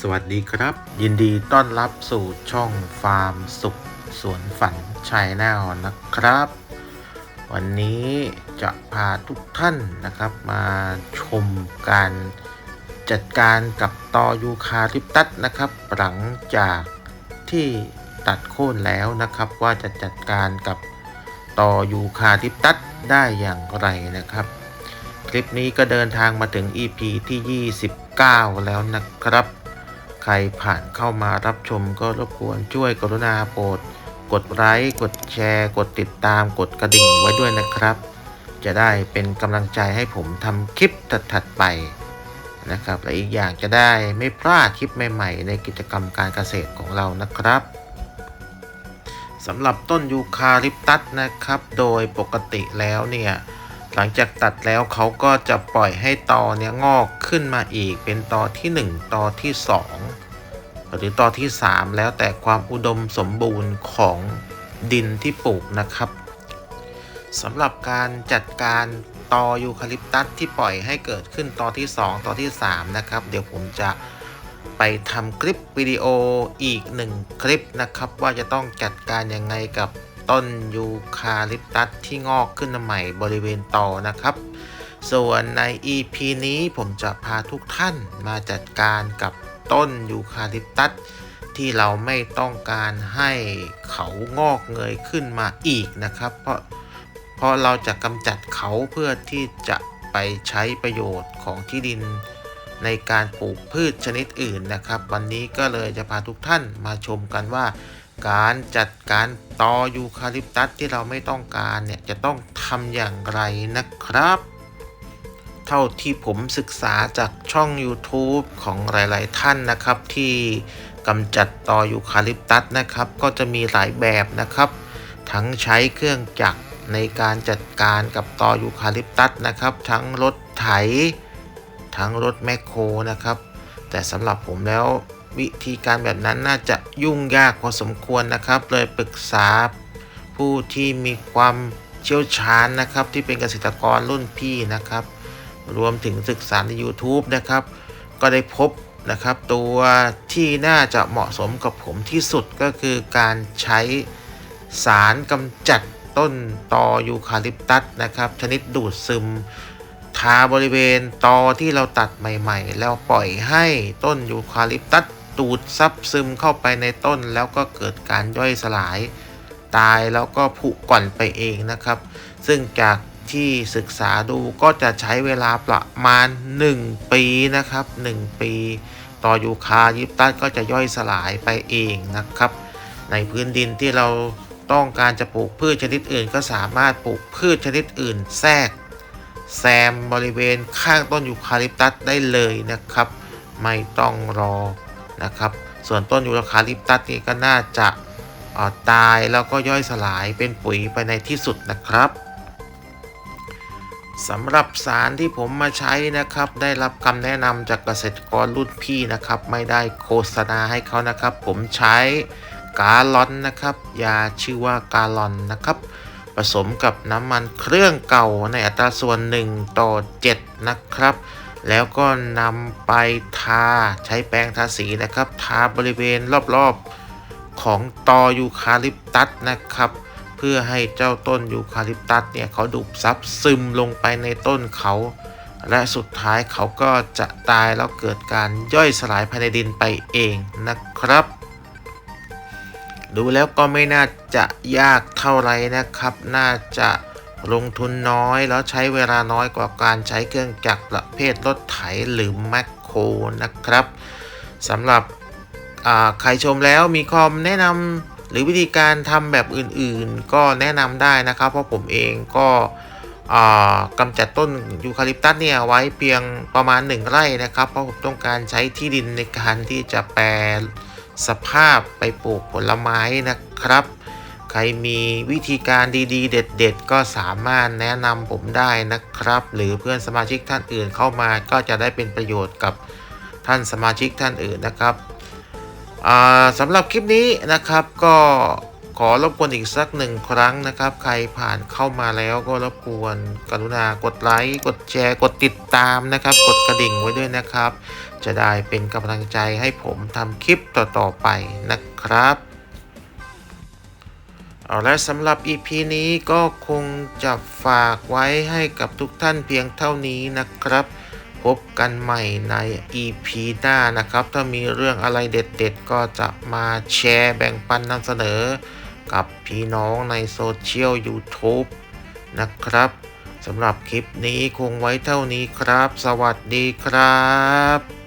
สวัสดีครับ ยินดีต้อนรับสู่ช่องฟาร์มสุขสวนฝันชัยแนลนะครับ วันนี้จะพาทุกท่านนะครับมาชมการจัดการกับตอยูคาลิปตัสนะครับ หลังจากที่ตัดโค่นแล้วนะครับว่าจะจัดการกับตอยูคาลิปตัสได้อย่างไรนะครับ คลิปนี้ก็เดินทางมาถึง EP ที่ 29 แล้วนะครับ ใครผ่านเข้ามารับชมก็รบกวนช่วยกรุณาโปรด กดไลค์ กดแชร์ กดติดตาม กดกระดิ่งไว้ด้วยนะครับ จะได้เป็นกำลังใจให้ผมทำคลิปถัดๆไปนะครับและอีกอย่างจะได้ไม่พลาดคลิปใหม่ๆ ในกิจกรรมการเกษตรของเรานะครับสำหรับต้นยูคาลิปตัสนะครับ โดยปกติแล้วเนี่ย หลังจากตัดแล้วเขาก็จะปล่อยให้ตอเนี่ยงอกขึ้นมาอีก เป็นตอที่ 1ตอที่ 2 หรือตอที่ 3 แล้วแต่ความอุดมสมบูรณ์ของดินที่ปลูกนะครับสำหรับการจัดการตอยูคาลิปตัสที่ปล่อยให้เกิดขึ้นตอที่ 2 ตอที่ 3 นะครับ เดี๋ยวผมจะไปทำคลิปวิดีโออีกหนึ่งคลิปนะครับ ว่าจะต้องจัดการยังไงกับ ต้นยูคาลิปตัสที่งอกขึ้นใหม่บริเวณตอนะครับ ส่วนใน EP นี้ผมจะพาทุกท่านมาจัดการกับต้นยูคาลิปตัสที่เราไม่ต้องการให้เขางอกเงยขึ้นมาอีกนะครับ เพราะเพราะเราจะกำจัดเขาเพื่อที่จะไปใช้ประโยชน์ของที่ดินในการปลูกพืชชนิดอื่นนะครับ วันนี้ก็เลยจะพาทุกท่านมาชมกันว่า การจัดการตอยูคาลิปตัสที่เราไม่ต้องการเนี่ยจะต้องทำอย่างไรนะครับ เท่าที่ผมศึกษาจากช่อง YouTube ของหลาย ๆ ท่านนะครับที่กำจัดตอยูคาลิปตัสนะครับ ก็จะมีหลายแบบนะครับ ทั้งใช้เครื่องจักรในการจัดการกับตอยูคาลิปตัสนะครับ ทั้งรถไถ ทั้งรถแมคโครนะครับ แต่สำหรับผมแล้ว วิธีการแบบนั้นน่าจะยุ่งยากพอสมควรนะครับ เลยปรึกษาผู้ที่มีความเชี่ยวชาญนะครับ ที่เป็นเกษตรกรรุ่นพี่นะครับ รวมถึงศึกษาใน YouTube นะครับ ก็ได้พบนะครับ ตัวที่น่าจะเหมาะสมกับผมที่สุดก็คือการใช้สารกำจัดต้นตอยูคาลิปตัสนะครับ ชนิดดูดซึมทาบริเวณตอที่เราตัดใหม่ ๆ แล้วปล่อยให้ต้นยูคาลิปตัส ดูดซับซึมเข้าไปในต้น แล้วก็เกิดการย่อยสลาย ตายแล้วก็ผุก่อนไปเองนะครับ ซึ่งจากที่ศึกษาดูก็จะใช้เวลาประมาณ 1 ปีนะครับ 1 ปี ต่อยูคาลิปตัสก็จะย่อยสลายไปเองนะครับ ในพื้นดินที่เราต้องการจะปลูกพืชชนิดอื่น ก็สามารถปลูกพืชชนิดอื่น แทรกแซมบริเวณข้างต้นยูคาลิปตัสได้เลยนะครับ ไม่ต้องรอ นะครับ ส่วนต้นยูราคาลิปตัสนี่ก็น่าจะตายแล้วก็ย่อยสลายเป็นปุ๋ยไปในที่สุดนะครับสำหรับสารที่ผมมาใช้นะครับ ได้รับคำแนะนำจากเกษตรกรรุ่นพี่นะครับ ไม่ได้โฆษณาให้เขานะครับ ผมใช้กาลอนนะครับ ยาชื่อว่ากาลอนนะครับ ผสมกับน้ำมันเครื่องเก่าในอัตราส่วน 1 ต่อ 7 นะครับ แล้วก็นำไปทาใช้แปรงทาสีนะครับ ทาบริเวณรอบๆของตอยูคาลิปตัสนะครับ เพื่อให้เจ้าต้นยูคาลิปตัสเนี่ยเขาดูดซับซึมลงไปในต้นเขา และสุดท้ายเขาก็จะตายแล้วเกิดการย่อยสลายภายในดินไปเองนะครับ ดูแล้วก็ไม่น่าจะยากเท่าไหร่นะครับ น่าจะ ลงทุนน้อยแล้วใช้เวลาน้อยกว่าการใช้เครื่องจักรประเภทรถไถหรือแมคโครนะครับสำหรับใครชมแล้วมีคอมแนะนำหรือวิธีการทำแบบอื่นๆ ก็แนะนำได้นะครับ เพราะผมเองก็กำจัดต้นยูคาลิปตัสเนี่ยไว้เพียงประมาณ 1 ไร่นะครับ เพราะผมต้องการใช้ที่ดินในการที่จะแปลสภาพไปปลูกผลไม้นะครับ ใครมีวิธีการดีๆ เด็ดๆ ก็สามารถแนะนำผมได้นะครับ หรือเพื่อนสมาชิกท่านอื่นเข้ามาก็จะได้เป็นประโยชน์กับท่านสมาชิกท่านอื่นนะครับสำหรับคลิปนี้นะครับก็ขอรบกวนอีกสักหนึ่งครั้งนะครับ ใครผ่านเข้ามาแล้วก็รบกวนกรุณากดไลค์กดแชร์ กดติดตามนะครับ กดกระดิ่งไว้ด้วยนะครับ จะได้เป็นกำลังใจให้ผมทำคลิปต่อๆไปนะครับ เอาละสำหรับ EP นี้ก็คงจะฝากไว้ให้กับทุกท่านเพียงเท่านี้นะครับ พบกันใหม่ใน EP หน้านะครับ ถ้ามีเรื่องอะไรเด็ดๆ ก็จะมาแชร์แบ่งปันนำเสนอ กับพี่น้องในโซเชียล YouTube นะครับสำหรับคลิปนี้คงไว้เท่านี้ครับ สวัสดีครับ